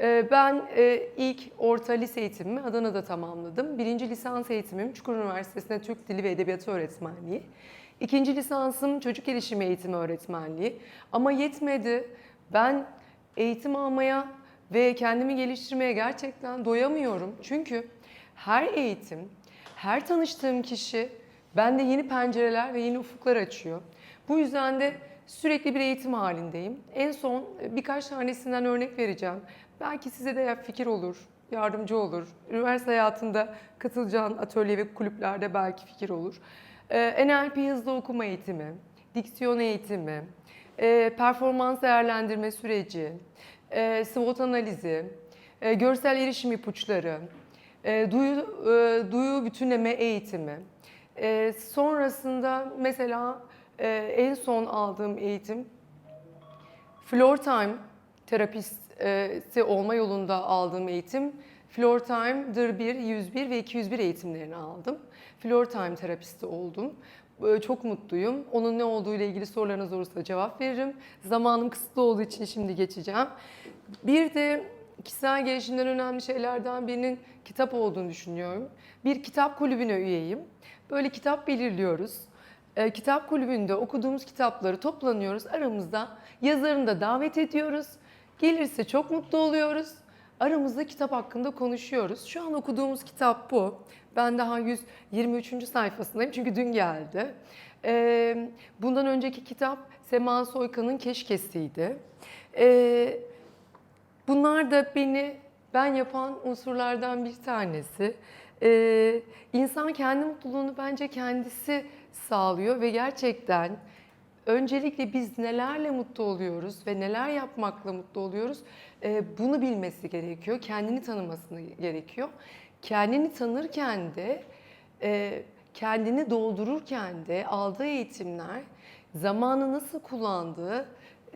Ee, Ben e, ilk orta lise eğitimimi Adana'da tamamladım. Birinci lisans eğitimim Çukur Üniversitesi'nde Türk Dili ve Edebiyatı öğretmenliği. İkinci lisansım çocuk gelişimi eğitimi öğretmenliği. Ama yetmedi. Ben eğitim almaya ve kendimi geliştirmeye gerçekten doyamıyorum. Çünkü her eğitim, her tanıştığım kişi bende yeni pencereler ve yeni ufuklar açıyor. Bu yüzden de sürekli bir eğitim halindeyim. En son birkaç tanesinden örnek vereceğim. Belki size de fikir olur, yardımcı olur. Üniversite hayatında katılacağın atölye ve kulüplerde belki fikir olur. Ee, NLP hızlı okuma eğitimi, diksiyon eğitimi, e, performans değerlendirme süreci, e, SWOT analizi, e, görsel erişim ipuçları, e, duyu, e, duyu bütünleme eğitimi. E, sonrasında mesela e, en son aldığım eğitim Floor Time terapisti olma yolunda aldığım eğitim Floor Time'dır 1, 101 ve 201 eğitimlerini aldım. Floor Time terapisti oldum. Ee, Çok mutluyum. Onun ne olduğu ile ilgili sorularınız olursa cevap veririm. Zamanım kısıtlı olduğu için şimdi geçeceğim. Bir de kişisel gelişimden önemli şeylerden birinin kitap olduğunu düşünüyorum. Bir kitap kulübüne üyeyim. Böyle kitap belirliyoruz. E, kitap kulübünde okuduğumuz kitapları toplanıyoruz. Aramızda yazarını da davet ediyoruz. Gelirse çok mutlu oluyoruz. Aramızda kitap hakkında konuşuyoruz. Şu an okuduğumuz kitap bu. Ben daha 123. sayfasındayım çünkü dün geldi. E, bundan önceki kitap Sema Soykan'ın Keşkesi'ydi. E, Bunlar da beni ben yapan unsurlardan bir tanesi. Ee, insan kendi mutluluğunu bence kendisi sağlıyor ve gerçekten öncelikle biz nelerle mutlu oluyoruz ve neler yapmakla mutlu oluyoruz ee, bunu bilmesi gerekiyor. Kendini tanımasını gerekiyor. Kendini tanırken de e, kendini doldururken de aldığı eğitimler zamanı nasıl kullandığı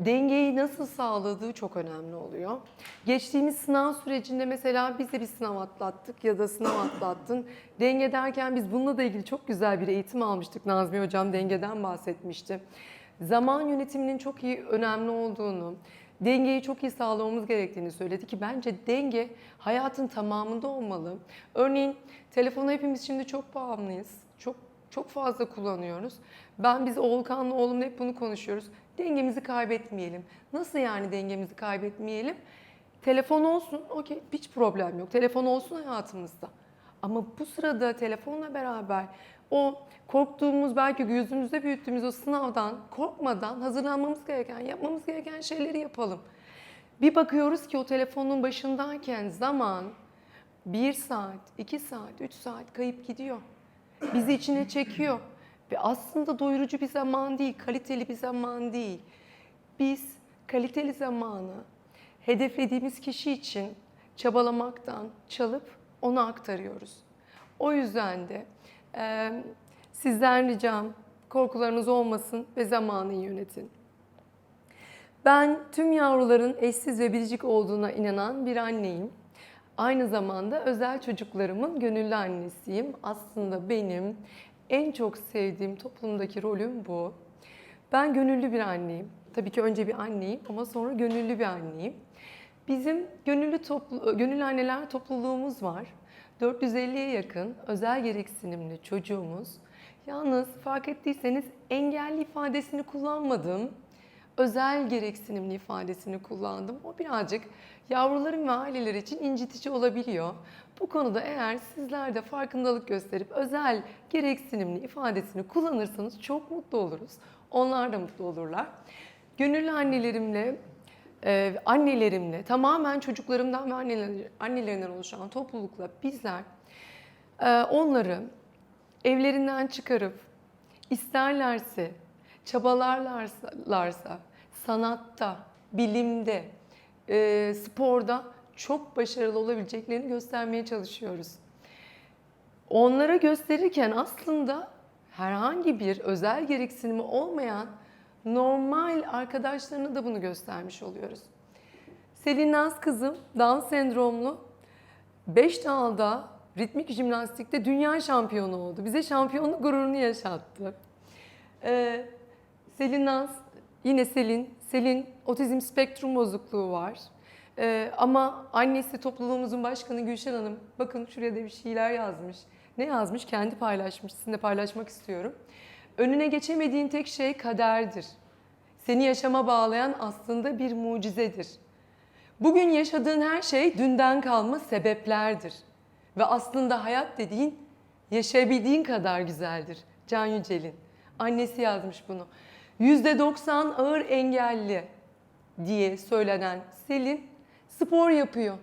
dengeyi nasıl sağladığı çok önemli oluyor. Geçtiğimiz sınav sürecinde mesela biz de bir sınav atlattık ya da sınav atlattın. Denge derken biz bununla da ilgili çok güzel bir eğitim almıştık. Nazmi Hocam dengeden bahsetmişti. Zaman yönetiminin çok iyi önemli olduğunu, dengeyi çok iyi sağlamamız gerektiğini söyledi ki bence denge hayatın tamamında olmalı. Örneğin telefona hepimiz şimdi çok bağımlıyız. Çok çok fazla kullanıyoruz. Ben biz Oğulkan'la oğlumla hep bunu konuşuyoruz. Dengemizi kaybetmeyelim. Nasıl yani dengemizi kaybetmeyelim? Telefon olsun, okey hiç problem yok. Telefon olsun hayatımızda. Ama bu sırada telefonla beraber o korktuğumuz belki gözümüzde büyüttüğümüz o sınavdan korkmadan hazırlanmamız gereken, yapmamız gereken şeyleri yapalım. Bir bakıyoruz ki o telefonun başındayken zaman bir saat, iki saat, üç saat kayıp gidiyor. Bizi içine çekiyor. Ve aslında doyurucu bir zaman değil, kaliteli bir zaman değil. Biz kaliteli zamanı hedeflediğimiz kişi için çabalamaktan çalıp ona aktarıyoruz. O yüzden de e, sizden ricam korkularınız olmasın ve zamanı yönetin. Ben tüm yavruların eşsiz ve biricik olduğuna inanan bir anneyim. Aynı zamanda özel çocuklarımın gönüllü annesiyim. Aslında benim en çok sevdiğim toplumdaki rolüm bu. Ben gönüllü bir anneyim. Tabii ki önce bir anneyim ama sonra gönüllü bir anneyim. Bizim gönüllü toplu, gönüllü anneler topluluğumuz var. 450'ye yakın özel gereksinimli çocuğumuz. Yalnız fark ettiyseniz engelli ifadesini kullanmadım. Özel gereksinimli ifadesini kullandım. O birazcık yavruların ve aileler için incitici olabiliyor. Bu konuda eğer sizler de farkındalık gösterip özel gereksinimli ifadesini kullanırsanız çok mutlu oluruz. Onlar da mutlu olurlar. Gönüllü annelerimle, e, annelerimle, tamamen çocuklarımdan ve anneler, annelerinden oluşan toplulukla bizler e, onları evlerinden çıkarıp isterlerse, çabalarlarsa sanatta, bilimde, e, sporda çok başarılı olabileceklerini göstermeye çalışıyoruz. Onlara gösterirken aslında herhangi bir özel gereksinimi olmayan normal arkadaşlarına da bunu göstermiş oluyoruz. Selin Naz kızım Down sendromlu 5 dalda ritmik jimnastikte dünya şampiyonu oldu. Bize şampiyonluk gururunu yaşattı. Ee, Selin Naz, yine Selin, Selin otizm spektrum bozukluğu var. Ee, ama annesi topluluğumuzun başkanı Gülşen Hanım bakın şuraya da bir şeyler yazmış. Ne yazmış? Kendi paylaşmış. Sizinle paylaşmak istiyorum. Önüne geçemediğin tek şey kaderdir. Seni yaşama bağlayan aslında bir mucizedir. Bugün yaşadığın her şey dünden kalma sebeplerdir. Ve aslında hayat dediğin yaşayabildiğin kadar güzeldir. Can Yücel'in. Annesi yazmış bunu. %90 ağır engelli diye söylenen Selin spor yapıyor.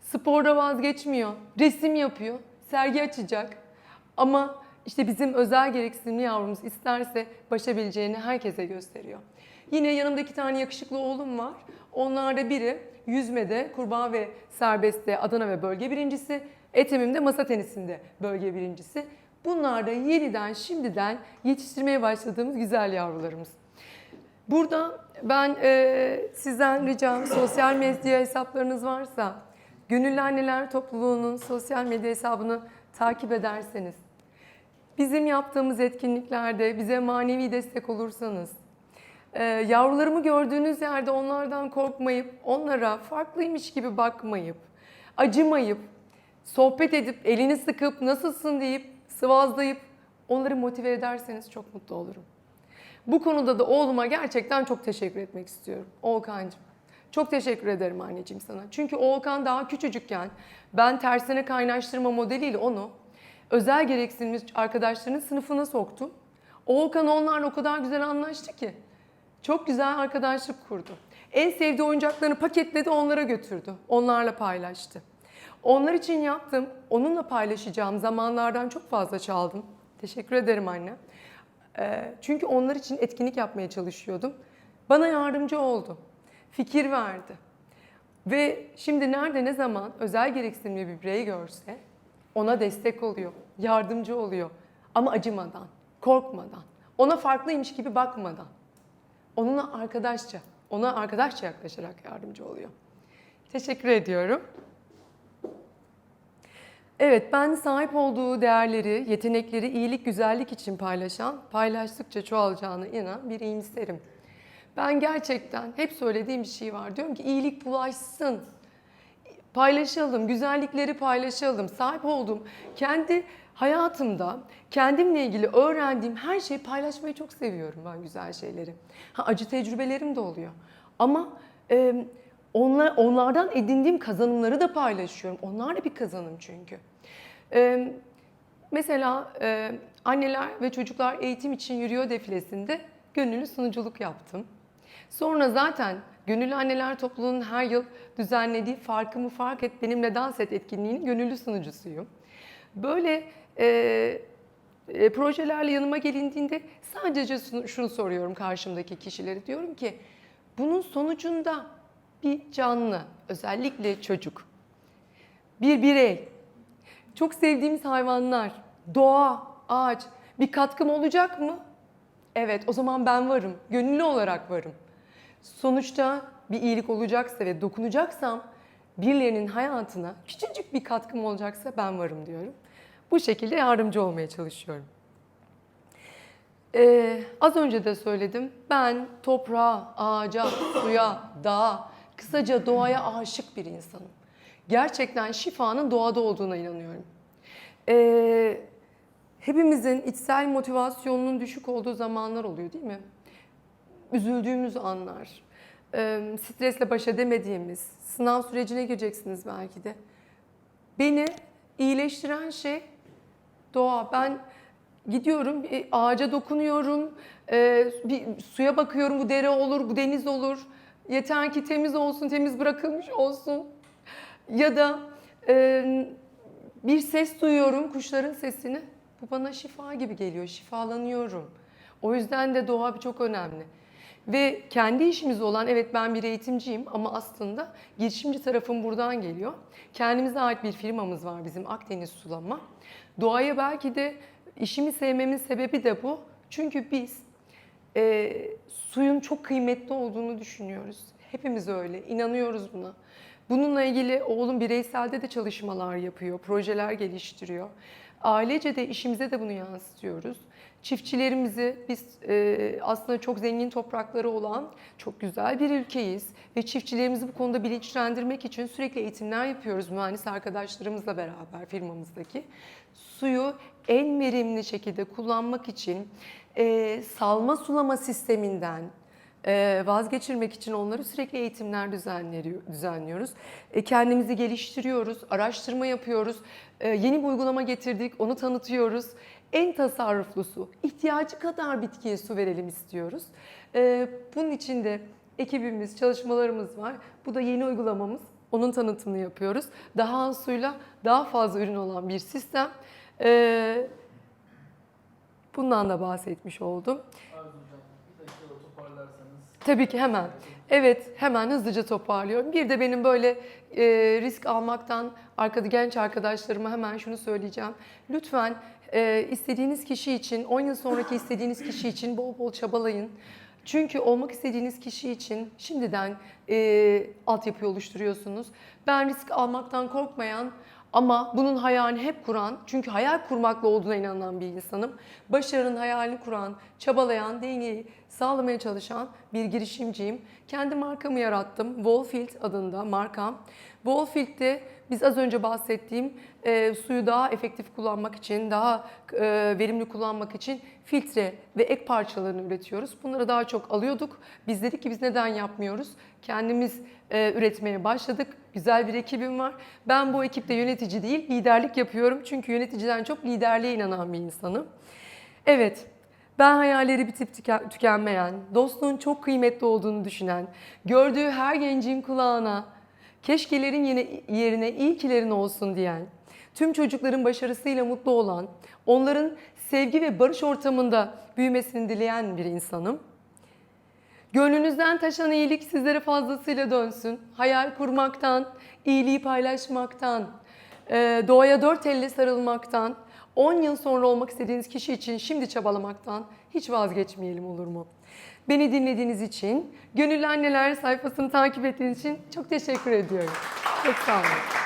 Sporda vazgeçmiyor. Resim yapıyor. Sergi açacak. Ama işte bizim özel gereksinimli yavrumuz isterse başabileceğini herkese gösteriyor. Yine yanımda iki tane yakışıklı oğlum var. Onlarda biri yüzmede, kurbağa ve serbestte Adana ve bölge birincisi. Etemim'de masa tenisinde bölge birincisi. Bunlar da yeniden şimdiden yetiştirmeye başladığımız güzel yavrularımız. Burada ben e, sizden ricam sosyal medya hesaplarınız varsa Gönüllü Anneler Topluluğu'nun sosyal medya hesabını takip ederseniz, bizim yaptığımız etkinliklerde bize manevi destek olursanız, e, yavrularımı gördüğünüz yerde onlardan korkmayıp, onlara farklıymış gibi bakmayıp, acımayıp, sohbet edip, elini sıkıp, nasılsın deyip, sıvazlayıp onları motive ederseniz çok mutlu olurum. Bu konuda da oğluma gerçekten çok teşekkür etmek istiyorum. Oğuzhan'cığım. Çok teşekkür ederim anneciğim sana. Çünkü Oğuzhan daha küçücükken ben tersine kaynaştırma modeliyle onu özel gereksinimli arkadaşlarının sınıfına soktum. Oğuzhan onlarla o kadar güzel anlaştı ki. Çok güzel arkadaşlık kurdu. En sevdiği oyuncaklarını paketledi onlara götürdü. Onlarla paylaştı. Onlar için yaptım, onunla paylaşacağım zamanlardan çok fazla çaldım. Teşekkür ederim anne. Ee, Çünkü onlar için etkinlik yapmaya çalışıyordum. Bana yardımcı oldu. Fikir verdi. Ve şimdi nerede ne zaman özel gereksinimli bir birey görse ona destek oluyor, yardımcı oluyor. Ama acımadan, korkmadan, ona farklıymış gibi bakmadan. Onunla arkadaşça, ona arkadaşça yaklaşarak yardımcı oluyor. Teşekkür ediyorum. Evet, ben sahip olduğu değerleri, yetenekleri iyilik, güzellik için paylaşan, paylaştıkça çoğalacağına inanan bir iyimserim. Ben gerçekten hep söylediğim bir şey var. Diyorum ki iyilik bulaşsın. Paylaşalım, güzellikleri paylaşalım. Sahip olduğum kendi hayatımda kendimle ilgili öğrendiğim her şeyi paylaşmayı çok seviyorum ben güzel şeyleri. Ha, acı tecrübelerim de oluyor. Ama e, onlar, onlardan edindiğim kazanımları da paylaşıyorum. Onlar da bir kazanım çünkü. E, mesela e, anneler ve çocuklar eğitim için yürüyor defilesinde gönüllü sunuculuk yaptım. Sonra zaten Gönüllü Anneler Topluluğu'nun her yıl düzenlediği Farkımı Fark Et Benimle Dans Et etkinliğinin gönüllü sunucusuyum. Böyle e, e, projelerle yanıma gelindiğinde sadece şunu, soruyorum karşımdaki kişileri. Diyorum ki bunun sonucunda bir canlı, özellikle çocuk, bir birey, çok sevdiğimiz hayvanlar, doğa, ağaç bir katkım olacak mı? Evet, o zaman ben varım. Gönüllü olarak varım. Sonuçta bir iyilik olacaksa ve dokunacaksam birilerinin hayatına küçücük bir katkım olacaksa ben varım diyorum. Bu şekilde yardımcı olmaya çalışıyorum. Ee, az önce de söyledim. Ben toprağa, ağaca, suya, dağa, kısaca doğaya aşık bir insanım. Gerçekten şifanın doğada olduğuna inanıyorum. Ee, hepimizin içsel motivasyonunun düşük olduğu zamanlar oluyor değil mi? Üzüldüğümüz anlar, stresle baş edemediğimiz, sınav sürecine gireceksiniz belki de. Beni iyileştiren şey doğa. Ben gidiyorum, bir ağaca dokunuyorum, bir suya bakıyorum, bu dere olur, bu deniz olur. Yeter ki temiz olsun, temiz bırakılmış olsun. Ya da bir ses duyuyorum, kuşların sesini. Bu bana şifa gibi geliyor, şifalanıyorum. O yüzden de doğa çok önemli. Ve kendi işimiz olan, evet ben bir eğitimciyim ama aslında girişimci tarafım buradan geliyor. Kendimize ait bir firmamız var bizim Akdeniz Sulama. Doğaya belki de işimi sevmemin sebebi de bu. Çünkü biz e, suyun çok kıymetli olduğunu düşünüyoruz. Hepimiz öyle, inanıyoruz buna. Bununla ilgili oğlum bireyselde de çalışmalar yapıyor, projeler geliştiriyor. Ailece de işimize de bunu yansıtıyoruz. Çiftçilerimizi biz e, aslında çok zengin toprakları olan çok güzel bir ülkeyiz ve çiftçilerimizi bu konuda bilinçlendirmek için sürekli eğitimler yapıyoruz mühendis arkadaşlarımızla beraber firmamızdaki. Suyu en verimli şekilde kullanmak için e, salma sulama sisteminden e, vazgeçirmek için onları sürekli eğitimler düzenliyoruz. E, Kendimizi geliştiriyoruz, araştırma yapıyoruz, E, yeni bir uygulama getirdik, onu tanıtıyoruz. En tasarruflu su, ihtiyacı kadar bitkiye su verelim istiyoruz. E, Bunun için de ekibimiz, çalışmalarımız var. Bu da yeni uygulamamız. Onun tanıtımını yapıyoruz. Daha az suyla daha fazla ürün olan bir sistem. E, Bundan da bahsetmiş oldum. Tabii ki hemen. Evet, hemen hızlıca toparlıyorum. Bir de benim böyle e, risk almaktan arkada genç arkadaşlarıma hemen şunu söyleyeceğim. Lütfen e, istediğiniz kişi için, 10 yıl sonraki istediğiniz kişi için bol bol çabalayın. Çünkü olmak istediğiniz kişi için şimdiden e, altyapı oluşturuyorsunuz. Ben risk almaktan korkmayan ama bunun hayalini hep kuran, çünkü hayal kurmakla olduğuna inanan bir insanım. Başarının hayalini kuran, çabalayan, dengeyi sağlamaya çalışan bir girişimciyim. Kendi markamı yarattım. Wallfield adında markam. Wallfield'de biz az önce bahsettiğim e, suyu daha efektif kullanmak için, daha e, verimli kullanmak için filtre ve ek parçalarını üretiyoruz. Bunları daha çok alıyorduk. Biz dedik ki biz neden yapmıyoruz? Kendimiz e, üretmeye başladık. Güzel bir ekibim var. Ben bu ekipte yönetici değil, liderlik yapıyorum. Çünkü yöneticiden çok liderliğe inanan bir insanım. Evet, ben hayalleri bitip tüken- tükenmeyen, dostluğun çok kıymetli olduğunu düşünen, gördüğü her gencin kulağına keşkelerin yerine iyi olsun diyen, tüm çocukların başarısıyla mutlu olan, onların sevgi ve barış ortamında büyümesini dileyen bir insanım. Gönlünüzden taşan iyilik sizlere fazlasıyla dönsün. Hayal kurmaktan, iyiliği paylaşmaktan, e, doğaya dört elle sarılmaktan, 10 yıl sonra olmak istediğiniz kişi için şimdi çabalamaktan hiç vazgeçmeyelim olur mu? Beni dinlediğiniz için, Gönüllü Anneler sayfasını takip ettiğiniz için çok teşekkür ediyorum. Çok sağ olun.